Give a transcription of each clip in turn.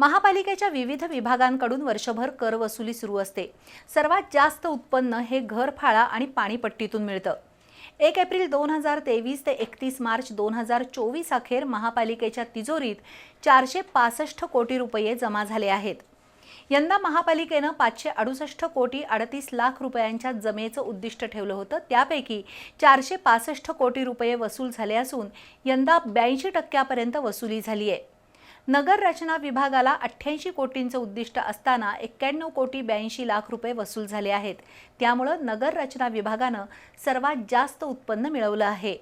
महापालिकेच्या विविध विभागांकडून वर्षभर कर वसुली सुरू असते. सर्वात जास्त उत्पन्न हे घरफाळा आणि पाणीपट्टीतून मिळतं. एक एप्रिल दोन हजार तेवीस ते एकतीस मार्च दोन हजार चोवीस अखेर महापालिकेच्या तिजोरीत चारशे पासष्ट कोटी रुपये जमा झाले आहेत. यंदा महापालिकेनं पाचशे अडुसष्ट कोटी अडतीस लाख रुपयांच्या जमेचं उद्दिष्ट ठेवलं होतं. त्यापैकी चारशे पासष्ट कोटी रुपये वसूल झाले असून यंदा ब्याऐंशी टक्क्यापर्यंत वसुली झाली आहे नगर रचना विभागाला अठ्ठ्याऐंशी कोटींचं उद्दिष्ट असताना एक्क्याण्णव कोटी ब्याऐंशी लाख रुपये वसूल झाले आहेत. त्यामुळं नगर रचना विभागानं सर्वात जास्त उत्पन्न मिळवलं आहे.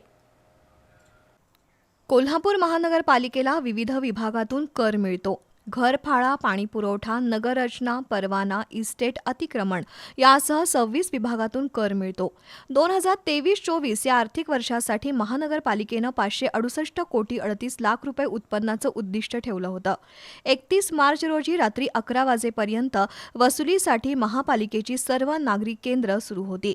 कोल्हापूर महानगरपालिकेला विविध विभागातून कर मिळतो. घरफाळा पाणीपुरवठा नगररचना परवाना इस्टेट अतिक्रमण यासह सव्वीस विभागातून कर मिळतो. दोन हजार तेवीस चोवीस या आर्थिक वर्षासाठी महानगरपालिकेनं पाचशे अडुसष्ट कोटी अडतीस लाख रुपये उत्पन्नाचं उद्दिष्ट ठेवलं होतं. एकतीस मार्च रोजी रात्री अकरा वाजेपर्यंत वसुलीसाठी महापालिकेची सर्व नागरी केंद्र सुरू होती.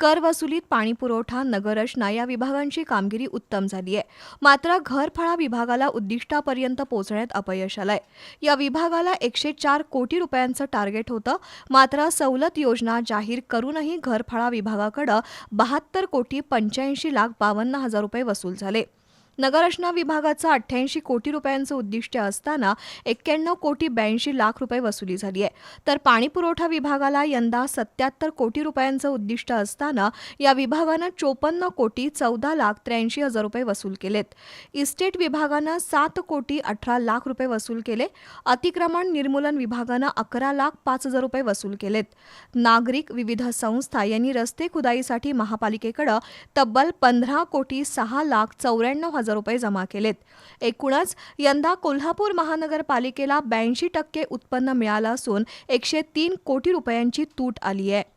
कर वसुलीत पाणीपुरवठा नगररचना या विभागांची कामगिरी उत्तम झाली आहे मात्र घरफाळा विभागाला उद्दिष्टापर्यंत पोहोचण्यात अपयश आलंय. या विभागाला एकशे चार कोटी रुपयांचं टार्गेट होतं. मात्र सवलत योजना जाहीर करूनही घरफाळा विभागाकडं बहात्तर कोटी पंच्याऐंशी लाख बावन्न हजार रुपये वसूल झाले. नगररचना विभागाचं अठ्ठ्याऐंशी कोटी रुपयांचं उद्दिष्ट असताना एक्क्याण्णव कोटी ब्याऐंशी लाख रुपये वसुली झाली आहे. तर पाणीपुरवठा विभागाला यंदा सत्याहत्तर कोटी रुपयांचं उद्दिष्ट असताना या विभागानं चोपन्न कोटी चौदा लाख त्र्याऐंशी हजार रुपये वसूल केलेत. इस्टेट विभागानं सात कोटी अठरा लाख रुपये वसूल केले. अतिक्रमण निर्मूलन विभागानं अकरा लाख पाच हजार रुपये वसूल केलेत. नागरिक विविध संस्था यांनी रस्ते खुदाईसाठी महापालिकेकडं तब्बल पंधरा कोटी सहा लाख चौऱ्याण्णव हजार रुपये जमा केलेत. एकूणच यंदा कोल्हापूर महानगरपालिकेला ब्याऐंशी टक्के उत्पन्न मिळालं असून एकशे तीन कोटी रुपयांची तूट आली आहे